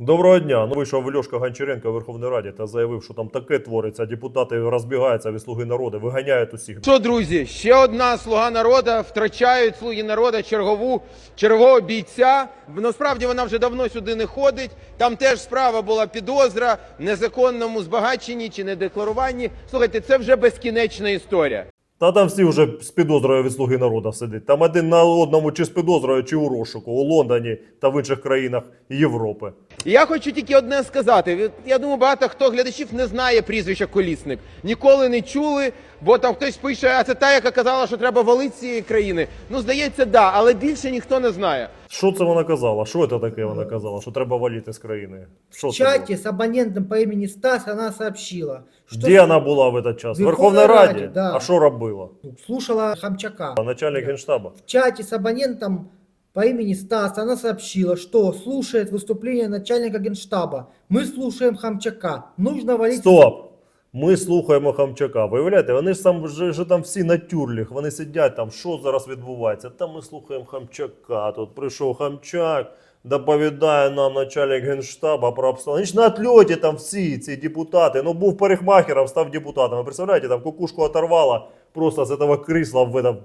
Доброго дня. Ну вийшов Льошка Гончаренко в Верховній Раді та заявив, що там таке твориться. Депутати розбігаються від слуги народу, виганяють усіх. Що, друзі, ще одна слуга народу втрачають слуги народу чергову чергового бійця. Насправді вона вже давно сюди не ходить. Там теж справа була підозра в незаконному збагаченні чи недекларуванні. Слухайте, це вже безкінечна історія. Та там всі вже з підозрою від слуги народу сидить. Там один на одному чи з підозрою, чи у розшуку у Лондоні та в інших країнах Європи. Я хочу тільки одне сказати. Я думаю, багато хто глядачів не знає прізвища Колісник. Ніколи не чули, бо там хтось пише, а це та, яка казала, що треба валити з цієї країни. Ну, здається, да, але більше ніхто не знає. Що це вона казала? Що це таке вона казала? Що треба валити з країни? Що В це було? чате с абонентом по имени Стас она сообщила, что Де вона була в этот час? В В Верховній Верховній Раді? Раді, да. А що робила? слушала Хамчака. А Начальник генштаба. В чате с абонентом по имени Стас она сообщила, что слушает выступление начальника генштаба. Мы слушаем Хамчака. Нужно валить... Стоп! Ми слухаємо Хамчака. Виявляєте, вони ж там вже, вже там всі на тюрлях, вони сидять там, що зараз відбувається. Та ми слухаємо Хамчака. Тут прийшов Хамчак, доповідає нам начальник генштаба про обставини. Вони ж на отльоті там всі ці депутати. Ну був парикмахером, став депутатом. Ви представляєте, там кукушку оторвала, просто з цього крісла в этом,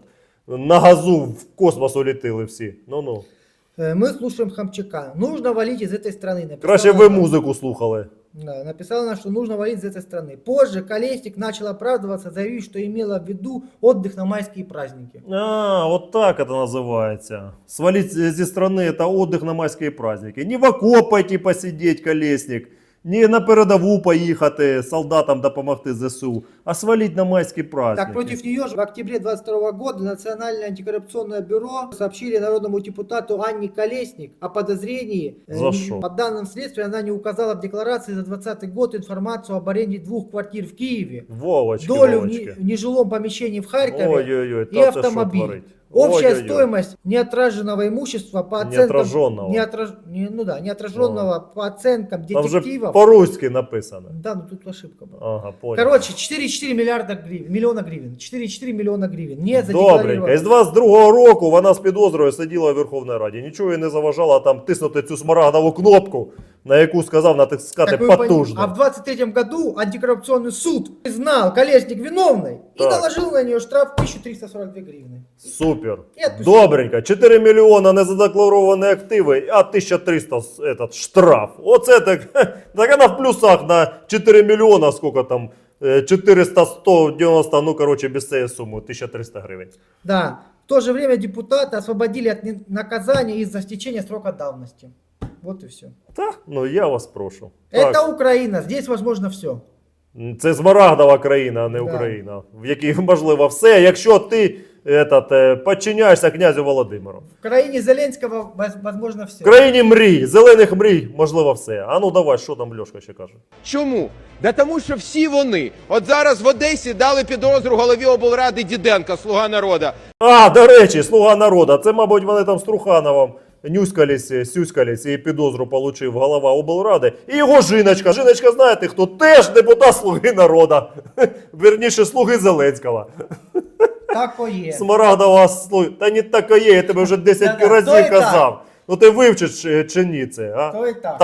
на газу в космос улетіли всі. Ну-ну. Э, Мы слушаем Хамчака. Нужно валить из этой страны. Написала Краще ви она. музику слухали. Да, написала она, что нужно валить из этой страны. Позже Колесник начал оправдываться, заявив, что имела в виду отдых на майские праздники. А, вот так это называется. Свалить зі страны это отдых на майські праздники. Не в окоп пойти посидеть, колесник, Не на передову поїхати солдатам допомогти ЗСУ, а свалить на майські праздники. Так, против нее же в октябре 22 года Национальное антикоррупционное бюро сообщили народному депутату Анне Колесник о подозрении. Э, За что? По данным следствия, она не указала в декларации за 2020 год информацию об аренде двух квартир в Киеве, Вовочки, долю в, Вовочки. не- в нежилом помещении в Харькове Ой-ой-ой, и автомобиль. творить? Общая Ой-ой-ой. стоимость неотраженного имущества по оценкам... Неотраженного. неотраж- не- ну да, неотраженного по оценкам Там же детективов. по-руськи написано. Да, ну тут ошибка была. Ага, понял. Короче, 4,4 миллиарда гривен, миллиона гривен. 4,4 миллиона гривен. Не Добренько. задекларировано. Із 22-го року вона з підозрою сиділа в Верховній Раді. Нічого їй не заважало там тиснути цю смарагдову кнопку, на яку сказав натискати Так вы пон- потужно. А в 23 году антикоррупционный суд признал Колесник виновной и Так. наложил на нее штраф 1342 гривны. Супер. Отпустил. Добренько. 4 мільйона незадекларовані активи, а 1300 этот, штраф. Оце так. Так вона в плюсах на 4 мільйона, сколько там, е, 400, 190, ну, короче, без цієї суми, 1300 гривень. Да. В то же время депутата освободили от наказания из-за стечения срока давности. Вот и все. Та, ну я вас прошу. Это Так, Украина. Здесь возможно все. це Змарагдова країна, а не Да. Україна, в якій можливо все, якщо ти этот, е, князю Володимиру. В краине Зеленского воз- возможно все. В країні мрій, зелених мрій, можливо, все. А ну давай, що там Льошка ще каже? Чому? Да тому що всі вони. От зараз в Одесі дали підозру голові облради Діденка, слуга народу. А, до речі, слуга народу. Це, мабуть, вони там з Трухановим нюскались, сюськались і підозру получив голова облради. І його жіночка. Жіночка, знаєте хто? Теж депутат слуги народу. Вірніше, слуги Зеленського. Такое. Смарагдова слуги. Та не таке, я тебе вже 10 Да-да, то разів і казав. Ну ти вивчиш чи, чи ні це, а? То і так.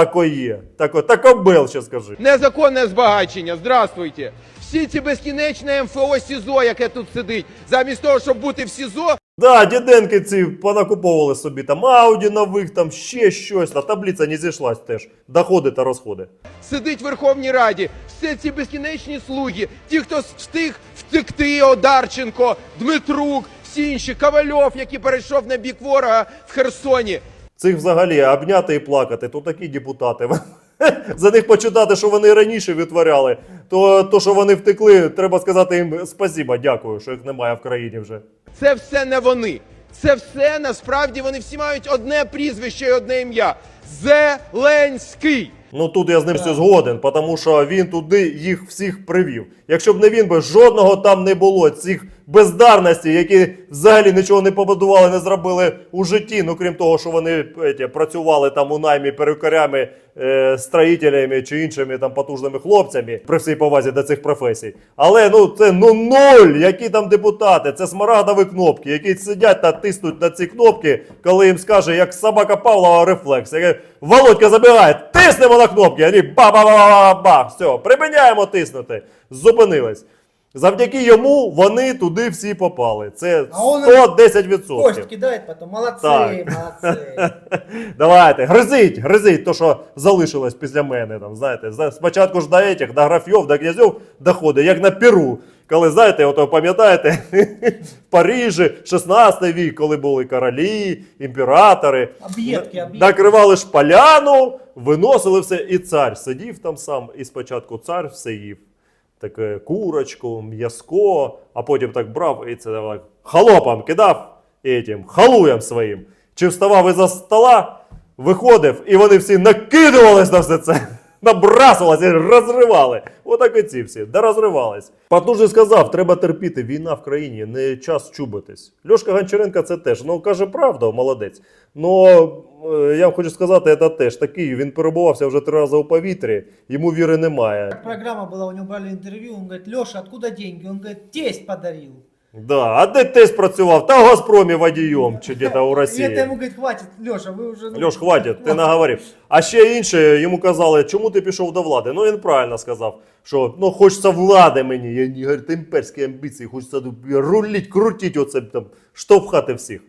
Тако, такобел, ще скажи. Незаконне збагачення. Здравствуйте. Всі ці безкінечне МФО СІЗО, яке тут сидить, замість того, щоб бути в СІЗО, Да, діденки ці понакуповували собі там ауді нових, там ще щось. А таблиця не зійшлась теж. Доходи та розходи. сидить в Верховній Раді. Всі ці безкінечні слуги, ті, хто встиг втекти, Одарченко, Дмитрук, всі інші, Ковальов, який перейшов на бік ворога в Херсоні. Цих взагалі обняти і плакати, то такі депутати. За них почитати, що вони раніше відтворяли, то, то що вони втекли, треба сказати їм спасіба, дякую, що їх немає в країні вже. Це все не вони. Це все насправді вони всі мають одне прізвище і одне ім'я. Зеленський. Ну тут я з ним все згоден, тому що він туди їх всіх привів. Якщо б не він би жодного там не було цих бездарностей, які взагалі нічого не побудували, не зробили у житті. Ну крім того, що вони еті, працювали там у наймі перукарями, е, строїтелями чи іншими там потужними хлопцями при всій повазі до цих професій. Але ну це ну ноль, які там депутати, це смарагдові кнопки, які сидять та тиснуть на ці кнопки, коли їм скаже, як собака Павлова рефлекс. Яке Володька забігає, тиснемо на кнопки, вони ба-ба-ба-ба-ба, все, припиняємо тиснути. Зупинились. Завдяки йому вони туди всі попали. Це А он- 110%. Кость кидает потом. Молодцы, Так. молодцы. Давайте, гризіть, гризіть то, що залишилось після мене. Там, знаєте, За- спочатку ж до етих, до графьов, до князів доходить, як на Перу. Коли, знаєте, ото пам'ятаєте, в Парижі, 16 вік, коли були королі, імператори, Об'єдки, об'єдки. накривали ж поляну, виносили все, і цар сидів там сам, і спочатку цар все їв. Таке курочку, м'язко, а потім так брав і це так халопам кидав етім, халуям своїм. Чи вставав із-за стола, виходив, і вони всі накидувались на все це, набрасувалися розривали. Отак і ці всі, да розривались. Потужний сказав, треба терпіти, війна в країні, не час чубитись. Льошка Гончаренко це теж, ну каже правду, молодець. Ну я вам хочу сказати, це теж такий, він перебувався вже три рази у повітрі, йому віри немає. Программа была, у него брали интервью, он говорит, Леша, откуда деньги? Он говорит, тесть подарил. Да, а де тесть працював? Та в Газпромі водієм чи де-то у Росії. ему говорит, хватит, Леша, вы уже... ну, Льош, хватить, ти наговорив. А ще інше йому казали, чому ти пішов до влади? Ну він правильно сказав, що ну хочеться влади мені, я не говорю, імперські амбіції, хочеться руліть, крутіть оце там, штовхати всіх.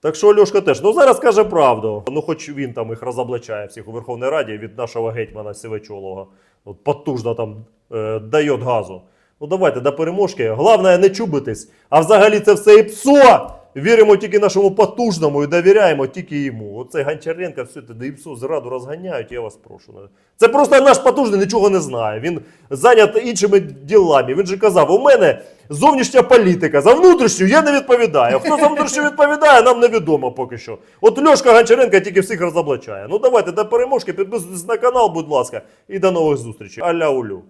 Так що Льошка теж, ну зараз каже правду. Ну, хоч він там їх розоблачає всіх у Верховній Раді від нашого гетьмана Сивачолого. От потужно там е, дає газу. Ну давайте до переможки. Головне не чубитись. А взагалі це все і ПСО. Віримо тільки нашому потужному і довіряємо тільки йому. Оце Гончаренко, все це, і ПСО зраду розганяють, я вас прошу. Це просто наш потужний нічого не знає. Він зайнятий іншими ділами. Він же казав: у мене зовнішня політика, за внутрішню я не відповідаю. Хто за внутрішню відповідає, нам невідомо поки що. От Льошка Гончаренко тільки всіх розоблачає. Ну давайте до переможки, підписуйтесь на канал, будь ласка, і до нових зустрічей. Аля улю.